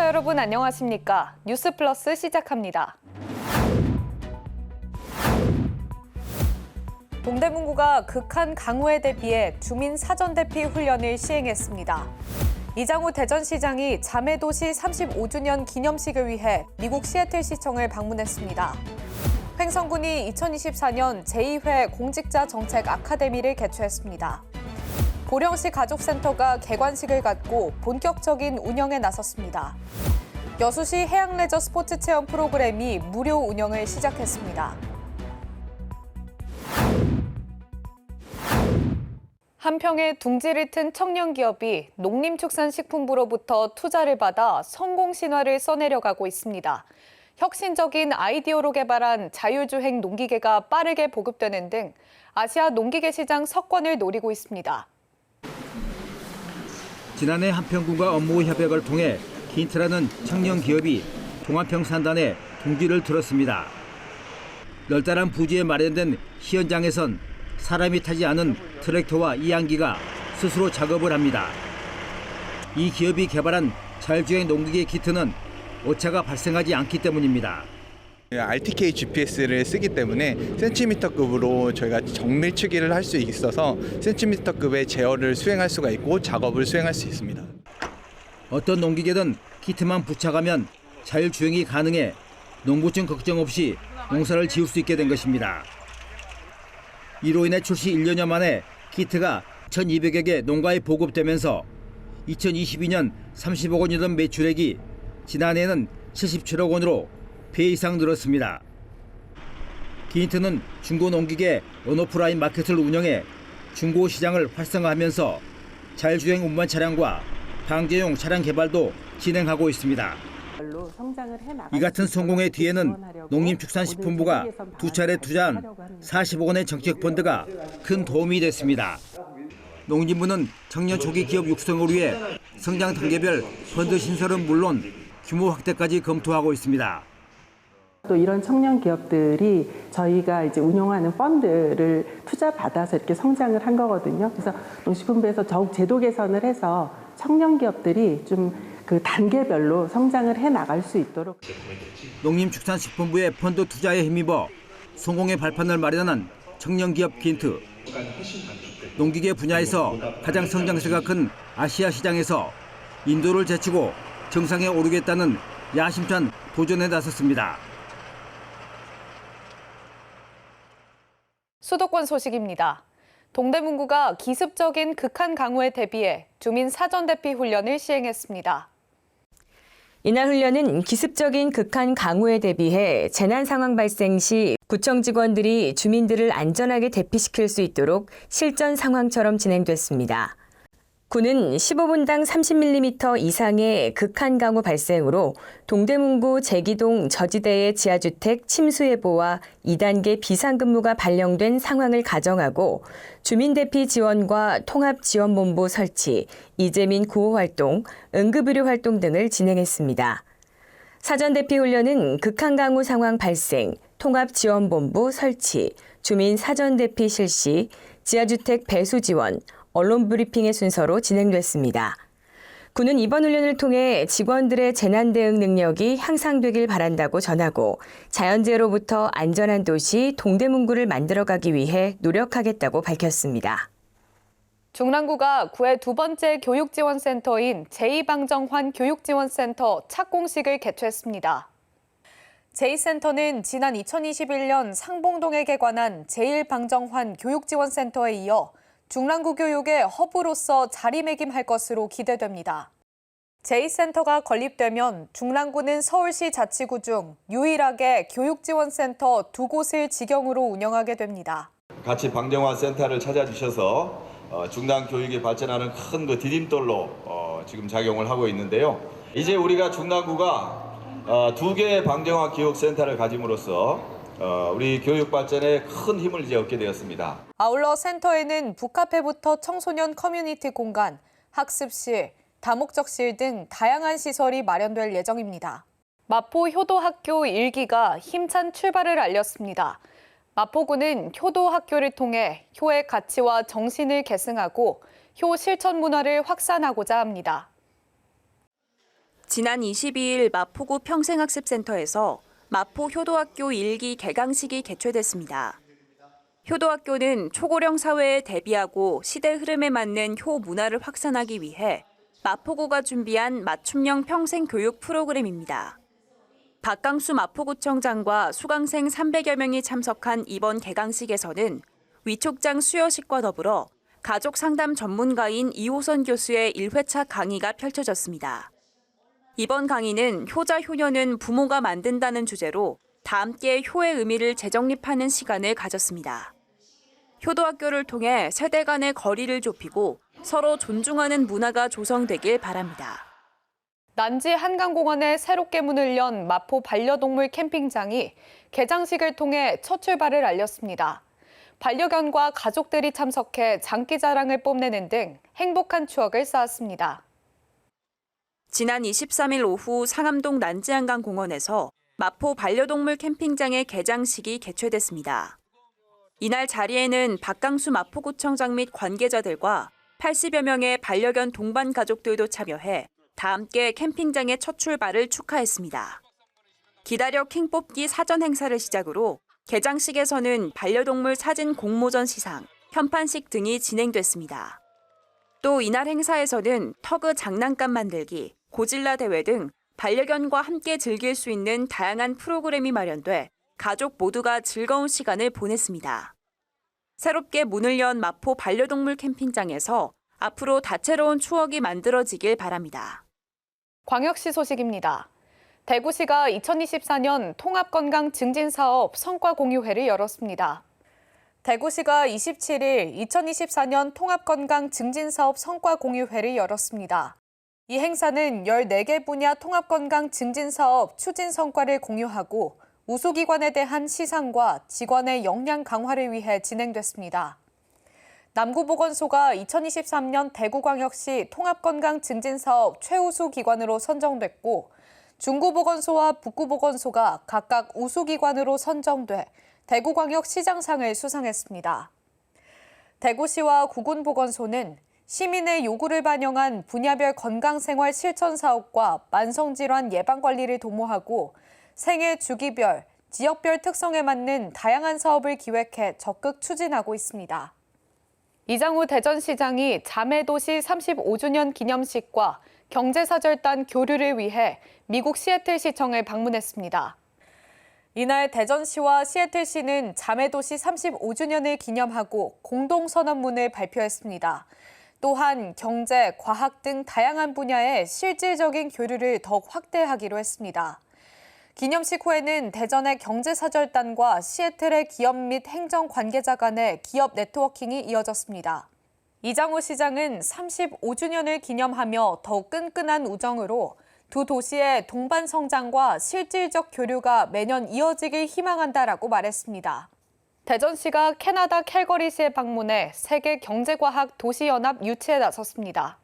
시청자 여러분 안녕하십니까? 뉴스 플러스 시작합니다. 동대문구가 극한 강우에 대비해 주민 사전 대피 훈련을 시행했습니다. 이장우 대전시장이 자매도시 35주년 기념식을 위해 미국 시애틀 시청을 방문했습니다. 횡성군이 2024년 제2회 공직자 정책 아카데미를 개최했습니다. 고령시 가족센터가 개관식을 갖고 본격적인 운영에 나섰습니다. 여수시 해양레저 스포츠 체험 프로그램이 무료 운영을 시작했습니다. 한평의 둥지를 튼 청년 기업이 농림축산식품부로부터 투자를 받아 성공 신화를 써내려가고 있습니다. 혁신적인 아이디어로 개발한 자율주행 농기계가 빠르게 보급되는 등 아시아 농기계 시장 석권을 노리고 있습니다. 지난해 한평군과 업무 협약을 통해 힌트라는 청년 기업이 동한평 산단에 둥지를 들었습니다. 널따란 부지에 마련된 시연장에선 사람이 타지 않은 트랙터와 이양기가 스스로 작업을 합니다. 이 기업이 개발한 자율주행 농기계 키트는 오차가 발생하지 않기 때문입니다. RTK GPS를 쓰기 때문에 센티미터급으로 저희가 정밀추기를 할 수 있어서 센티미터급의 제어를 수행할 수가 있고 작업을 수행할 수 있습니다. 어떤 농기계든 키트만 부착하면 자율주행이 가능해 농부증 걱정 없이 농사를 지을 수 있게 된 것입니다. 이로 인해 출시 1년여 만에 키트가 1,200여 개 농가에 보급되면서 2022년 30억 원이던 매출액이 지난해에는 77억 원으로 배 이상 늘었습니다. 기인트는 중고 농기계 온오프라인 마켓을 운영해 중고 시장을 활성화하면서 자율주행 운반 차량과 방제용 차량 개발도 진행하고 있습니다. 이 같은 성공의 뒤에는 농림축산식품부가 두 차례 투자한 40억 원의 정책 펀드가 큰 도움이 됐습니다. 농림부는 청년 초기 기업 육성을 위해 성장 단계별 펀드 신설은 물론 규모 확대까지 검토하고 있습니다. 또 이런 청년 기업들이 저희가 이제 운용하는 펀드를 투자 받아서 이렇게 성장을 한 거거든요. 그래서 농식품부에서 더욱 제도 개선을 해서 청년 기업들이 좀 그 단계별로 성장을 해 나갈 수 있도록 농림축산식품부의 펀드 투자에 힘입어 성공의 발판을 마련한 청년 기업 긴트. 농기계 분야에서 가장 성장세가 큰 아시아 시장에서 인도를 제치고 정상에 오르겠다는 야심찬 도전에 나섰습니다. 수도권 소식입니다. 동대문구가 기습적인 극한 강우에 대비해 주민 사전 대피 훈련을 시행했습니다. 이날 훈련은 기습적인 극한 강우에 대비해 재난 상황 발생 시 구청 직원들이 주민들을 안전하게 대피시킬 수 있도록 실전 상황처럼 진행됐습니다. 구는 15분당 30mm 이상의 극한 강우 발생으로 동대문구 제기동 저지대의 지하주택 침수 예보와 2단계 비상근무가 발령된 상황을 가정하고 주민 대피 지원과 통합지원본부 설치, 이재민 구호 활동, 응급의료 활동 등을 진행했습니다. 사전 대피 훈련은 극한 강우 상황 발생, 통합지원본부 설치, 주민 사전 대피 실시, 지하주택 배수 지원, 언론 브리핑의 순서로 진행됐습니다. 군은 이번 훈련을 통해 직원들의 재난 대응 능력이 향상되길 바란다고 전하고 자연재해로부터 안전한 도시 동대문구를 만들어가기 위해 노력하겠다고 밝혔습니다. 중랑구가 구의 두 번째 교육지원센터인 제2방정환 교육지원센터 착공식을 개최했습니다. 제2센터는 지난 2021년 상봉동에 개관한 제1방정환 교육지원센터에 이어 중랑구 교육의 허브로서 자리매김할 것으로 기대됩니다. 제2센터가 건립되면 중랑구는 서울시 자치구 중 유일하게 교육지원센터 두 곳을 직영으로 운영하게 됩니다. 같이 방정환 센터를 찾아주셔서 어, 중단 교육이 발전하는 큰 그 디딤돌로 어, 지금 작용을 하고 있는데요. 이제 우리가 중랑구가 어, 두 개의 방정환 교육센터를 가짐으로써 어, 우리 교육 발전에 큰 힘을 이제 얻게 되었습니다. 아울러 센터에는 북카페부터 청소년 커뮤니티 공간, 학습실, 다목적실 등 다양한 시설이 마련될 예정입니다. 마포 효도학교 1기가 힘찬 출발을 알렸습니다. 마포구는 효도학교를 통해 효의 가치와 정신을 계승하고 효 실천 문화를 확산하고자 합니다. 지난 22일 마포구 평생학습센터에서 마포 효도학교 1기 개강식이 개최됐습니다. 효도학교는 초고령 사회에 대비하고 시대 흐름에 맞는 효 문화를 확산하기 위해 마포구가 준비한 맞춤형 평생 교육 프로그램입니다. 박강수 마포구청장과 수강생 300여 명이 참석한 이번 개강식에서는 위촉장 수여식과 더불어 가족 상담 전문가인 이호선 교수의 1회차 강의가 펼쳐졌습니다. 이번 강의는 효자 효녀는 부모가 만든다는 주제로 다 함께 효의 의미를 재정립하는 시간을 가졌습니다. 효도학교를 통해 세대 간의 거리를 좁히고 서로 존중하는 문화가 조성되길 바랍니다. 난지 한강공원에 새롭게 문을 연 마포 반려동물 캠핑장이 개장식을 통해 첫 출발을 알렸습니다. 반려견과 가족들이 참석해 장기 자랑을 뽐내는 등 행복한 추억을 쌓았습니다. 지난 23일 오후 상암동 난지한강 공원에서 마포 반려동물 캠핑장의 개장식이 개최됐습니다. 이날 자리에는 박강수 마포구청장 및 관계자들과 80여 명의 반려견 동반 가족들도 참여해 다 함께 캠핑장의 첫 출발을 축하했습니다. 기다려 킹 뽑기 사전 행사를 시작으로 개장식에서는 반려동물 사진 공모전 시상, 현판식 등이 진행됐습니다. 또 이날 행사에서는 터그 장난감 만들기, 고질라 대회 등 반려견과 함께 즐길 수 있는 다양한 프로그램이 마련돼 가족 모두가 즐거운 시간을 보냈습니다. 새롭게 문을 연 마포 반려동물 캠핑장에서 앞으로 다채로운 추억이 만들어지길 바랍니다. 광역시 소식입니다. 대구시가 2024년 통합건강 증진 사업 성과 공유회를 열었습니다. 대구시가 27일 2024년 통합건강 증진 사업 성과 공유회를 열었습니다. 이 행사는 14개 분야 통합건강 증진 사업 추진 성과를 공유하고 우수기관에 대한 시상과 직원의 역량 강화를 위해 진행됐습니다. 남구보건소가 2023년 대구광역시 통합건강 증진 사업 최우수 기관으로 선정됐고 중구보건소와 북구보건소가 각각 우수기관으로 선정돼 대구광역시장상을 수상했습니다. 대구시와 구군보건소는 시민의 요구를 반영한 분야별 건강생활 실천 사업과 만성질환 예방관리를 도모하고 생애 주기별, 지역별 특성에 맞는 다양한 사업을 기획해 적극 추진하고 있습니다. 이장우 대전시장이 자매도시 35주년 기념식과 경제사절단 교류를 위해 미국 시애틀 시청을 방문했습니다. 이날 대전시와 시애틀시는 자매도시 35주년을 기념하고 공동선언문을 발표했습니다. 또한 경제, 과학 등 다양한 분야의 실질적인 교류를 더욱 확대하기로 했습니다. 기념식 후에는 대전의 경제사절단과 시애틀의 기업 및 행정 관계자 간의 기업 네트워킹이 이어졌습니다. 이장호 시장은 35주년을 기념하며 더욱 끈끈한 우정으로 두 도시의 동반 성장과 실질적 교류가 매년 이어지길 희망한다라고 말했습니다. 대전시가 캐나다 캘거리시에 방문해 세계 경제과학 도시연합 유치에 나섰습니다.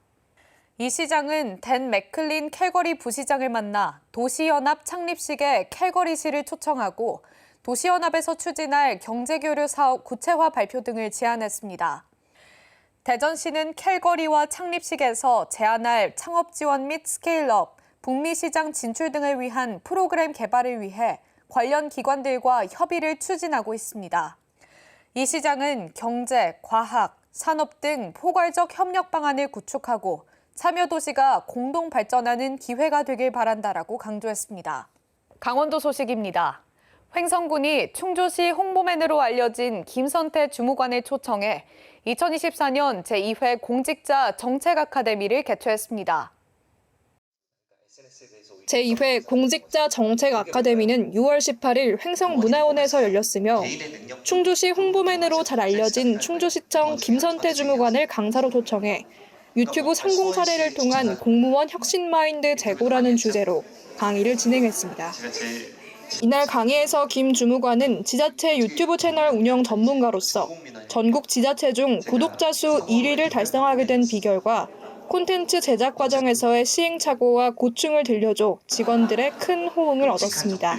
이 시장은 댄 맥클린 캘거리 부시장을 만나 도시연합 창립식에 캘거리시를 초청하고 도시연합에서 추진할 경제교류 사업 구체화 발표 등을 제안했습니다. 대전시는 캘거리와 창립식에서 제안할 창업 지원 및 스케일업, 북미 시장 진출 등을 위한 프로그램 개발을 위해 관련 기관들과 협의를 추진하고 있습니다. 이 시장은 경제, 과학, 산업 등 포괄적 협력 방안을 구축하고 참여 도시가 공동 발전하는 기회가 되길 바란다라고 강조했습니다. 강원도 소식입니다. 횡성군이 충주시 홍보맨으로 알려진 김선태 주무관을 초청해 2024년 제2회 공직자 정책 아카데미를 개최했습니다. 제2회 공직자 정책 아카데미는 6월 18일 횡성 문화원에서 열렸으며 충주시 홍보맨으로 잘 알려진 충주시청 김선태 주무관을 강사로 초청해 유튜브 성공 사례를 통한 공무원 혁신 마인드 제고라는 주제로 강의를 진행했습니다. 이날 강의에서 김 주무관은 지자체 유튜브 채널 운영 전문가로서 전국 지자체 중 구독자 수 1위를 달성하게 된 비결과 콘텐츠 제작 과정에서의 시행착오와 고충을 들려줘 직원들의 큰 호응을 얻었습니다.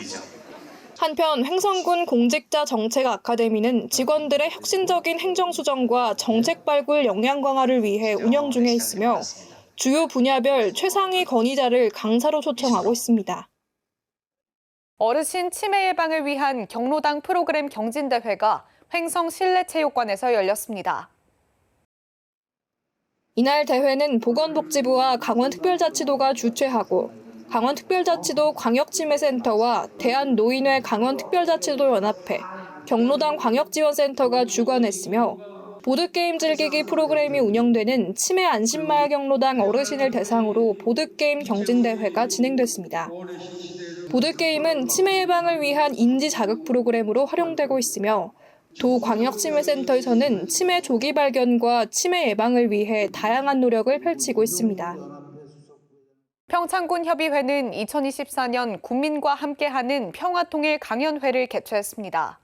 한편 횡성군 공직자 정책 아카데미는 직원들의 혁신적인 행정 수정과 정책 발굴 역량 강화를 위해 운영 중에 있으며 주요 분야별 최상위 건의자를 강사로 초청하고 있습니다. 어르신 치매 예방을 위한 경로당 프로그램 경진대회가 횡성 실내체육관에서 열렸습니다. 이날 대회는 보건복지부와 강원특별자치도가 주최하고 강원특별자치도 광역치매센터와 대한노인회 강원특별자치도 연합회, 경로당 광역지원센터가 주관했으며 보드게임 즐기기 프로그램이 운영되는 치매 안심마을 경로당 어르신을 대상으로 보드게임 경진대회가 진행됐습니다. 보드게임은 치매 예방을 위한 인지 자극 프로그램으로 활용되고 있으며 도 광역치매센터에서는 치매 조기 발견과 치매 예방을 위해 다양한 노력을 펼치고 있습니다. 평창군 협의회는 2024년 국민과 함께하는 평화통일 강연회를 개최했습니다.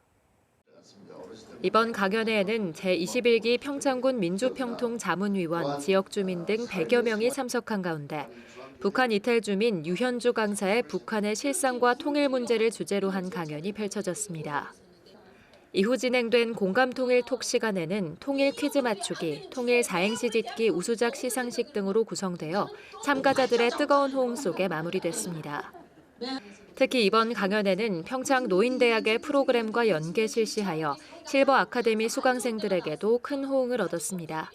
이번 강연회에는 제21기 평창군 민주평통 자문위원, 지역 주민 등 100여 명이 참석한 가운데 북한 이탈 주민 유현주 강사의 북한의 실상과 통일 문제를 주제로 한 강연이 펼쳐졌습니다. 이후 진행된 공감통일 톡 시간에는 통일 퀴즈 맞추기, 통일 사행시 짓기 우수작 시상식 등으로 구성되어 참가자들의 뜨거운 호응 속에 마무리됐습니다. 특히 이번 강연에는 평창 노인대학의 프로그램과 연계 실시하여 실버 아카데미 수강생들에게도 큰 호응을 얻었습니다.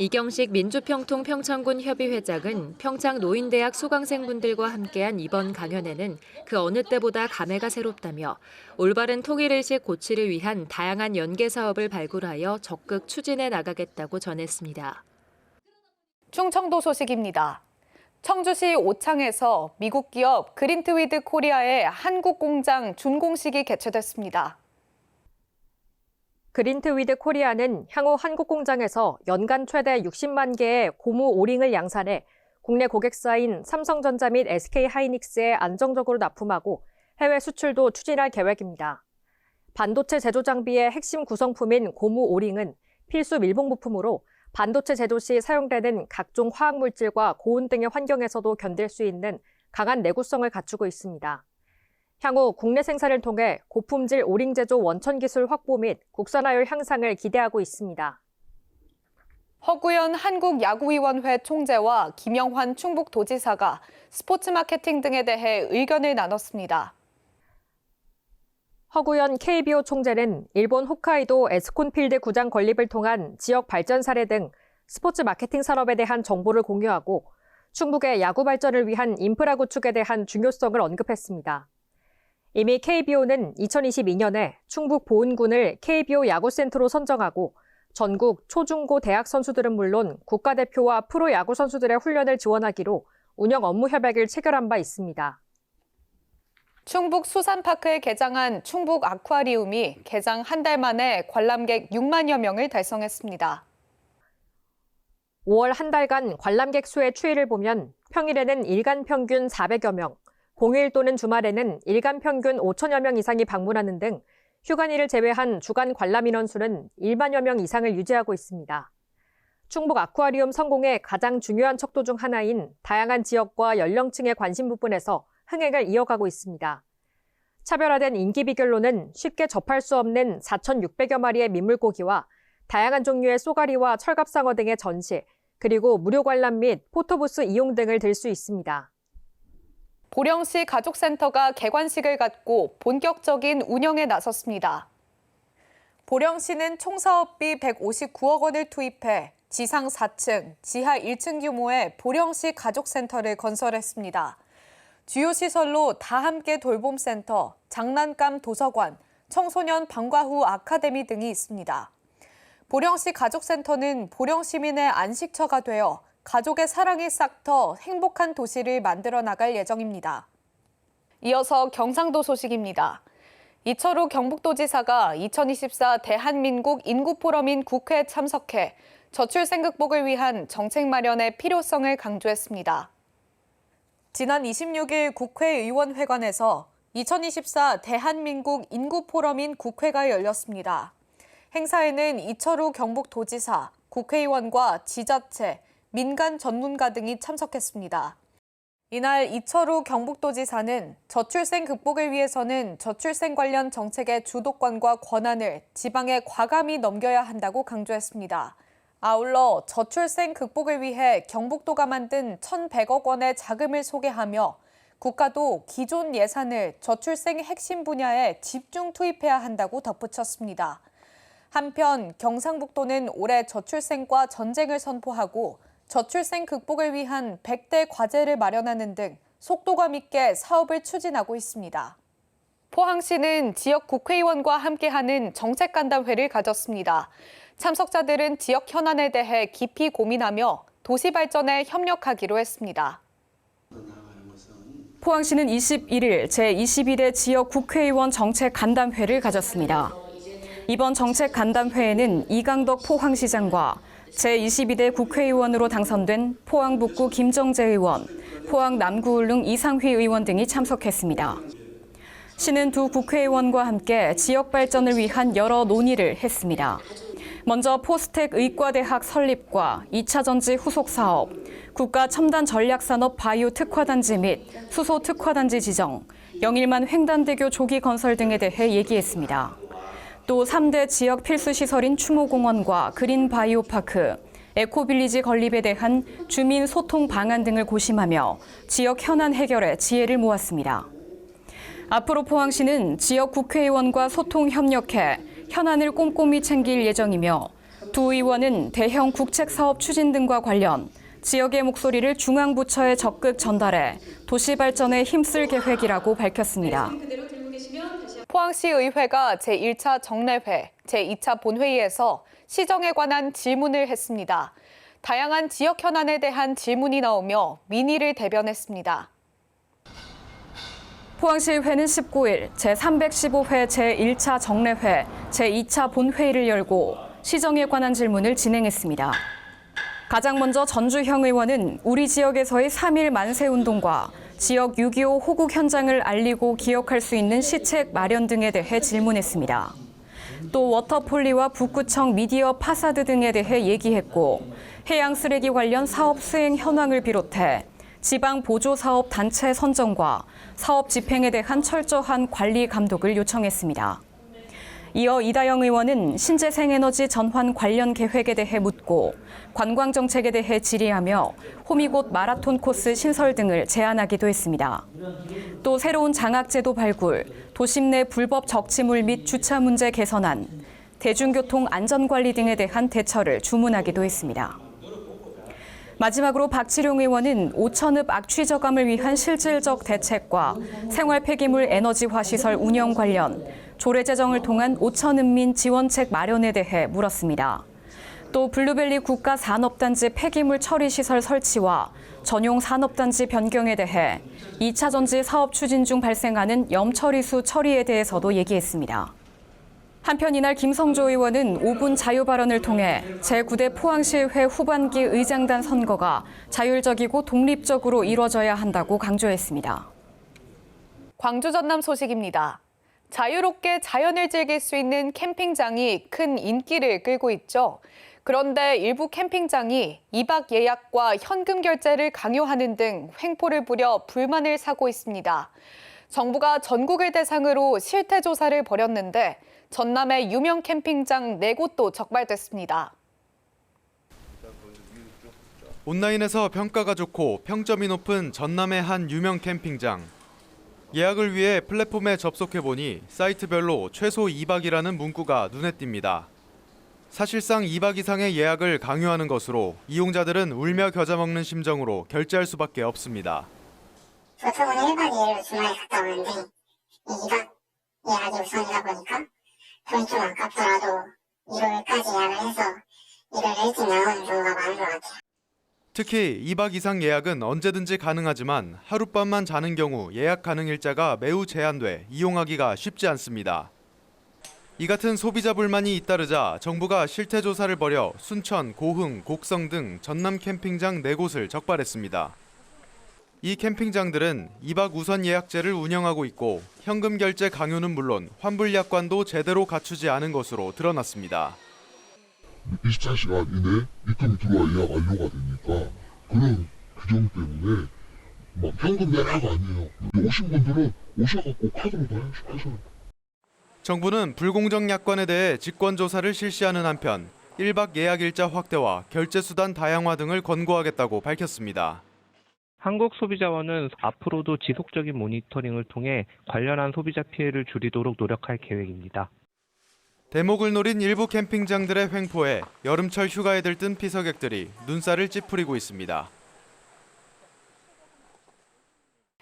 이경식 민주평통 평창군 협의회장은 평창 노인대학 수강생분들과 함께한 이번 강연에는 그 어느 때보다 감회가 새롭다며 올바른 통일의식 고취를 위한 다양한 연계 사업을 발굴하여 적극 추진해 나가겠다고 전했습니다. 충청도 소식입니다. 청주시 오창에서 미국 기업 그린트위드 코리아의 한국 공장 준공식이 개최됐습니다. 그린트 위드 코리아는 향후 한국 공장에서 연간 최대 60만 개의 고무 오링을 양산해 국내 고객사인 삼성전자 및 SK 하이닉스에 안정적으로 납품하고 해외 수출도 추진할 계획입니다. 반도체 제조 장비의 핵심 구성품인 고무 오링은 필수 밀봉 부품으로 반도체 제조 시 사용되는 각종 화학 물질과 고온 등의 환경에서도 견딜 수 있는 강한 내구성을 갖추고 있습니다. 향후 국내 생산을 통해 고품질 오링 제조 원천 기술 확보 및 국산화율 향상을 기대하고 있습니다. 허구현 한국야구위원회 총재와 김영환 충북도지사가 스포츠 마케팅 등에 대해 의견을 나눴습니다. 허구현 KBO 총재는 일본 홋카이도 에스콘필드 구장 건립을 통한 지역 발전 사례 등 스포츠 마케팅 산업에 대한 정보를 공유하고 충북의 야구 발전을 위한 인프라 구축에 대한 중요성을 언급했습니다. 이미 KBO는 2022년에 충북 보은군을 KBO 야구센터로 선정하고 전국 초중고 대학 선수들은 물론 국가대표와 프로야구 선수들의 훈련을 지원하기로 운영 업무 협약을 체결한 바 있습니다. 충북 수산파크에 개장한 충북 아쿠아리움이 개장 한 달 만에 관람객 6만여 명을 달성했습니다. 5월 한 달간 관람객 수의 추이를 보면 평일에는 일간 평균 400여 명, 공휴일 또는 주말에는 일간 평균 5천여 명 이상이 방문하는 등 휴관일을 제외한 주간 관람 인원 수는 1만여 명 이상을 유지하고 있습니다. 충북 아쿠아리움 성공의 가장 중요한 척도 중 하나인 다양한 지역과 연령층의 관심 부분에서 흥행을 이어가고 있습니다. 차별화된 인기 비결로는 쉽게 접할 수 없는 4,600여 마리의 민물고기와 다양한 종류의 쏘가리와 철갑상어 등의 전시, 그리고 무료 관람 및 포토부스 이용 등을 들 수 있습니다. 보령시 가족센터가 개관식을 갖고 본격적인 운영에 나섰습니다. 보령시는 총사업비 159억 원을 투입해 지상 4층, 지하 1층 규모의 보령시 가족센터를 건설했습니다. 주요 시설로 다 함께 돌봄센터, 장난감 도서관, 청소년 방과 후 아카데미 등이 있습니다. 보령시 가족센터는 보령 시민의 안식처가 되어 가족의 사랑이 싹터 행복한 도시를 만들어 나갈 예정입니다. 이어서 경상도 소식입니다. 이철우 경북도지사가 2024 대한민국 인구포럼인 국회에 참석해 저출생 극복을 위한 정책 마련의 필요성을 강조했습니다. 지난 26일 국회의원회관에서 2024 대한민국 인구포럼인 국회가 열렸습니다. 행사에는 이철우 경북도지사, 국회의원과 지자체, 민간 전문가 등이 참석했습니다. 이날 이철우 경북도지사는 저출생 극복을 위해서는 저출생 관련 정책의 주도권과 권한을 지방에 과감히 넘겨야 한다고 강조했습니다. 아울러 저출생 극복을 위해 경북도가 만든 1,100억 원의 자금을 소개하며 국가도 기존 예산을 저출생 핵심 분야에 집중 투입해야 한다고 덧붙였습니다. 한편 경상북도는 올해 저출생과 전쟁을 선포하고 저출생 극복을 위한 100대 과제를 마련하는 등 속도감 있게 사업을 추진하고 있습니다. 포항시는 지역 국회의원과 함께하는 정책간담회를 가졌습니다. 참석자들은 지역 현안에 대해 깊이 고민하며 도시 발전에 협력하기로 했습니다. 포항시는 21일 제22대 지역 국회의원 정책 간담회를 가졌습니다. 이번 정책 간담회에는 이강덕 포항시장과 제22대 국회의원으로 당선된 포항 북구 김정재 의원, 포항 남구울릉 이상휘 의원 등이 참석했습니다. 시는 두 국회의원과 함께 지역 발전을 위한 여러 논의를 했습니다. 먼저 포스텍 의과대학 설립과 2차 전지 후속 사업, 국가 첨단 전략산업 바이오 특화단지 및 수소 특화단지 지정, 영일만 횡단대교 조기 건설 등에 대해 얘기했습니다. 또 3대 지역 필수 시설인 추모공원과 그린 바이오파크, 에코빌리지 건립에 대한 주민 소통 방안 등을 고심하며 지역 현안 해결에 지혜를 모았습니다. 앞으로 포항시는 지역 국회의원과 소통 협력해 현안을 꼼꼼히 챙길 예정이며 두 의원은 대형 국책 사업 추진 등과 관련 지역의 목소리를 중앙부처에 적극 전달해 도시 발전에 힘쓸 계획이라고 밝혔습니다. 포항시 의회가 제1차 정례회, 제2차 본회의에서 시정에 관한 질문을 했습니다. 다양한 지역 현안에 대한 질문이 나오며 민의를 대변했습니다. 포항시의회는 19일 제315회 제1차 정례회, 제2차 본회의를 열고 시정에 관한 질문을 진행했습니다. 가장 먼저 전주형 의원은 우리 지역에서의 3.1 만세 운동과 지역 6.25 호국 현장을 알리고 기억할 수 있는 시책 마련 등에 대해 질문했습니다. 또 워터폴리와 북구청 미디어 파사드 등에 대해 얘기했고 해양 쓰레기 관련 사업 수행 현황을 비롯해 지방 보조 사업 단체 선정과 사업 집행에 대한 철저한 관리 감독을 요청했습니다. 이어 이다영 의원은 신재생 에너지 전환 관련 계획에 대해 묻고 관광 정책에 대해 질의하며 호미곶 마라톤 코스 신설 등을 제안하기도 했습니다. 또 새로운 장학제도 발굴, 도심 내 불법 적치물 및 주차 문제 개선안, 대중교통 안전관리 등에 대한 대처를 주문하기도 했습니다. 마지막으로 박치룡 의원은 오천읍 악취 저감을 위한 실질적 대책과 생활 폐기물 에너지화 시설 운영 관련 조례 제정을 통한 오천읍민 지원책 마련에 대해 물었습니다. 또 블루벨리 국가 산업단지 폐기물 처리 시설 설치와 전용 산업단지 변경에 대해 2차 전지 사업 추진 중 발생하는 염처리수 처리에 대해서도 얘기했습니다. 한편 이날 김성조 의원은 5분 자유 발언을 통해 제9대 포항시의회 후반기 의장단 선거가 자율적이고 독립적으로 이뤄져야 한다고 강조했습니다. 광주 전남 소식입니다. 자유롭게 자연을 즐길 수 있는 캠핑장이 큰 인기를 끌고 있죠. 그런데 일부 캠핑장이 2박 예약과 현금 결제를 강요하는 등 횡포를 부려 불만을 사고 있습니다. 정부가 전국을 대상으로 실태 조사를 벌였는데 전남의 유명 캠핑장 4곳도 적발됐습니다. 온라인에서 평가가 좋고 평점이 높은 전남의 한 유명 캠핑장. 예약을 위해 플랫폼에 접속해보니 사이트별로 최소 2박이라는 문구가 눈에 띕니다. 사실상 2박 이상의 예약을 강요하는 것으로 이용자들은 울며 겨자 먹는 심정으로 결제할 수밖에 없습니다. 보통은 1박 2일로 주말에 갔다 오는데 2박 예약이 우선이다 보니까 돈이 좀 아깝더라도 일요일까지 예약을 해서 일요일 일찍 나오는 경우가 많은 것 같아요. 특히 2박 이상 예약은 언제든지 가능하지만 하룻밤만 자는 경우 예약 가능 일자가 매우 제한돼 이용하기가 쉽지 않습니다. 이 같은 소비자 불만이 잇따르자 정부가 실태 조사를 벌여 순천, 고흥, 곡성 등 전남 캠핑장 4곳을 적발했습니다. 이 캠핑장들은 2박 우선 예약제를 운영하고 있고 현금 결제 강요는 물론 환불 약관도 제대로 갖추지 않은 것으로 드러났습니다. 24시간 이내 입금이 들어와 예약 완료가 되니까 그런 규정 때문에 막 현금 내라가 아니에요. 오신 분들은 오셔갖고 카드로 다 하셔요. 정부는 불공정 약관에 대해 직권 조사를 실시하는 한편 1박 예약 일자 확대와 결제 수단 다양화 등을 권고하겠다고 밝혔습니다. 한국소비자원은 앞으로도 지속적인 모니터링을 통해 관련한 소비자 피해를 줄이도록 노력할 계획입니다. 대목을 노린 일부 캠핑장들의 횡포에 여름철 휴가에 들뜬 피서객들이 눈살을 찌푸리고 있습니다.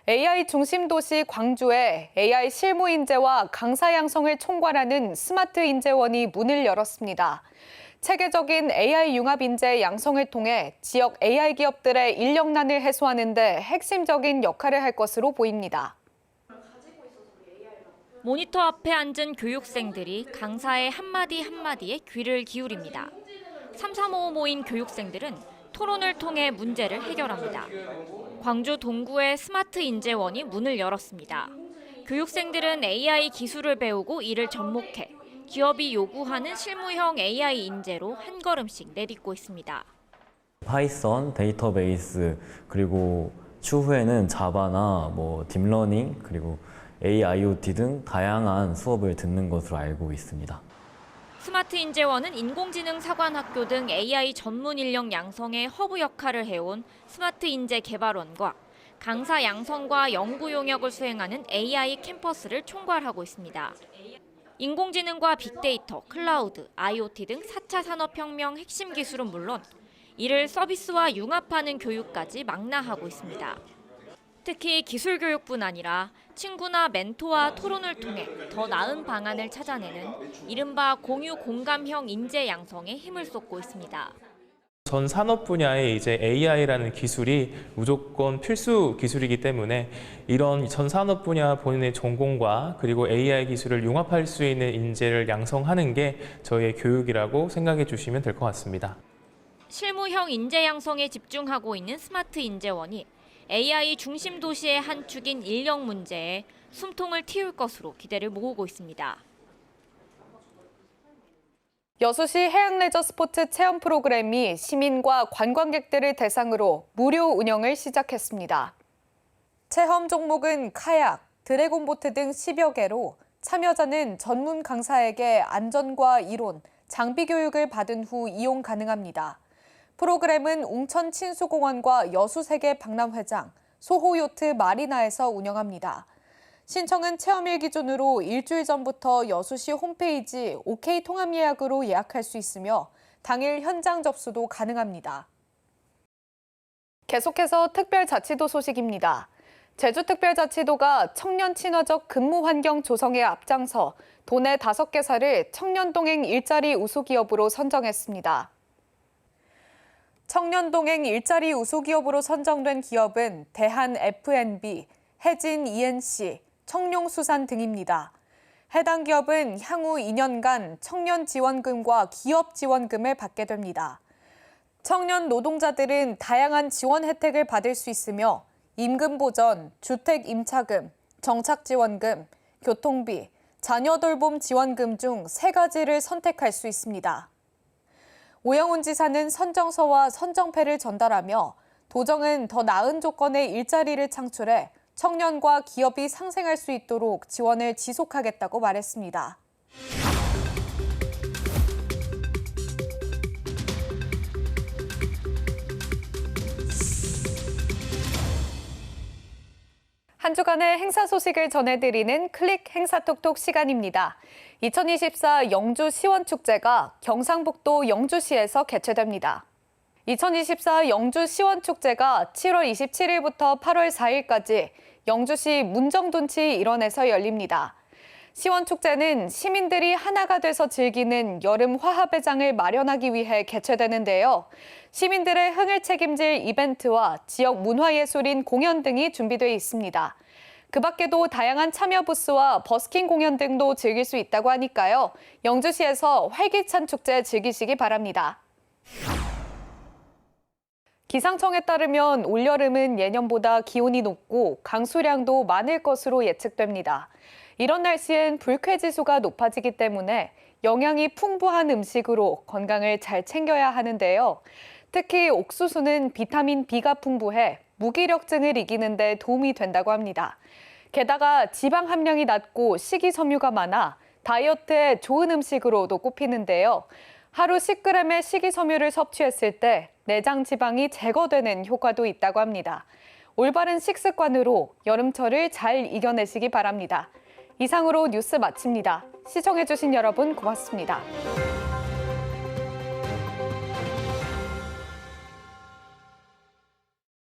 AI 중심 도시 광주에 AI 실무 인재와 강사 양성을 총괄하는 스마트 인재원이 문을 열었습니다. 체계적인 AI 융합 인재 양성을 통해 지역 AI 기업들의 인력난을 해소하는 데 핵심적인 역할을 할 것으로 보입니다. 모니터 앞에 앉은 교육생들이 강사의 한마디 한마디에 귀를 기울입니다. 3355 모임 교육생들은 토론을 통해 문제를 해결합니다. 광주 동구의 스마트 인재원이 문을 열었습니다. 교육생들은 AI 기술을 배우고 이를 접목해 기업이 요구하는 실무형 AI 인재로 한 걸음씩 내딛고 있습니다. 파이썬, 데이터베이스, 그리고 추후에는 자바나 뭐 딥러닝, 그리고 AIoT 등 다양한 수업을 듣는 것으로 알고 있습니다. 스마트 인재원은 인공지능 사관학교 등 AI 전문 인력 양성의 허브 역할을 해온 스마트 인재 개발원과 강사 양성과 연구 용역을 수행하는 AI 캠퍼스를 총괄하고 있습니다. 인공지능과 빅데이터, 클라우드, IoT 등 4차 산업혁명 핵심 기술은 물론 이를 서비스와 융합하는 교육까지 망라하고 있습니다. 특히 기술 교육뿐 아니라 친구나 멘토와 토론을 통해 더 나은 방안을 찾아내는 이른바 공유 공감형 인재 양성에 힘을 쏟고 있습니다. 전 산업 분야에 이제 AI라는 기술이 무조건 필수 기술이기 때문에 이런 전 산업 분야 본인의 전공과 그리고 AI 기술을 융합할 수 있는 인재를 양성하는 게 저희의 교육이라고 생각해 주시면 될 것 같습니다. 실무형 인재 양성에 집중하고 있는 스마트 인재원이 AI 중심 도시의 한 축인 인력 문제에 숨통을 틔울 것으로 기대를 모으고 있습니다. 여수시 해양레저 스포츠 체험 프로그램이 시민과 관광객들을 대상으로 무료 운영을 시작했습니다. 체험 종목은 카약, 드래곤보트 등 10여 개로 참여자는 전문 강사에게 안전과 이론, 장비 교육을 받은 후 이용 가능합니다. 프로그램은 웅천 친수공원과 여수세계 박람회장, 소호요트 마리나에서 운영합니다. 신청은 체험일 기준으로 일주일 전부터 여수시 홈페이지 OK 통합 예약으로 예약할 수 있으며 당일 현장 접수도 가능합니다. 계속해서 특별자치도 소식입니다. 제주특별자치도가 청년 친화적 근무 환경 조성에 앞장서 도내 5개사를 청년 동행 일자리 우수기업으로 선정했습니다. 청년동행 일자리 우수기업으로 선정된 기업은 대한 F&B, 해진 ENC, 청룡수산 등입니다. 해당 기업은 향후 2년간 청년 지원금과 기업 지원금을 받게 됩니다. 청년 노동자들은 다양한 지원 혜택을 받을 수 있으며 임금 보전, 주택 임차금, 정착 지원금, 교통비, 자녀 돌봄 지원금 중 세 가지를 선택할 수 있습니다. 오영훈 지사는 선정서와 선정패를 전달하며 도정은 더 나은 조건의 일자리를 창출해 청년과 기업이 상생할 수 있도록 지원을 지속하겠다고 말했습니다. 주간의 행사 소식을 전해드리는 클릭 행사톡톡 시간입니다. 2024 영주 시원축제가 경상북도 영주시에서 개최됩니다. 2024 영주 시원축제가 7월 27일부터 8월 4일까지 영주시 문정둔치 일원에서 열립니다. 시원축제는 시민들이 하나가 돼서 즐기는 여름 화합회장을 마련하기 위해 개최되는데요. 시민들의 흥을 책임질 이벤트와 지역 문화예술인 공연 등이 준비되어 있습니다. 그 밖에도 다양한 참여 부스와 버스킹 공연 등도 즐길 수 있다고 하니까요. 영주시에서 활기찬 축제 즐기시기 바랍니다. 기상청에 따르면 올여름은 예년보다 기온이 높고 강수량도 많을 것으로 예측됩니다. 이런 날씨엔 불쾌지수가 높아지기 때문에 영양이 풍부한 음식으로 건강을 잘 챙겨야 하는데요. 특히 옥수수는 비타민 B가 풍부해 무기력증을 이기는 데 도움이 된다고 합니다. 게다가 지방 함량이 낮고 식이섬유가 많아 다이어트에 좋은 음식으로도 꼽히는데요. 하루 10g의 식이섬유를 섭취했을 때 내장 지방이 제거되는 효과도 있다고 합니다. 올바른 식습관으로 여름철을 잘 이겨내시기 바랍니다. 이상으로 뉴스 마칩니다. 시청해주신 여러분 고맙습니다.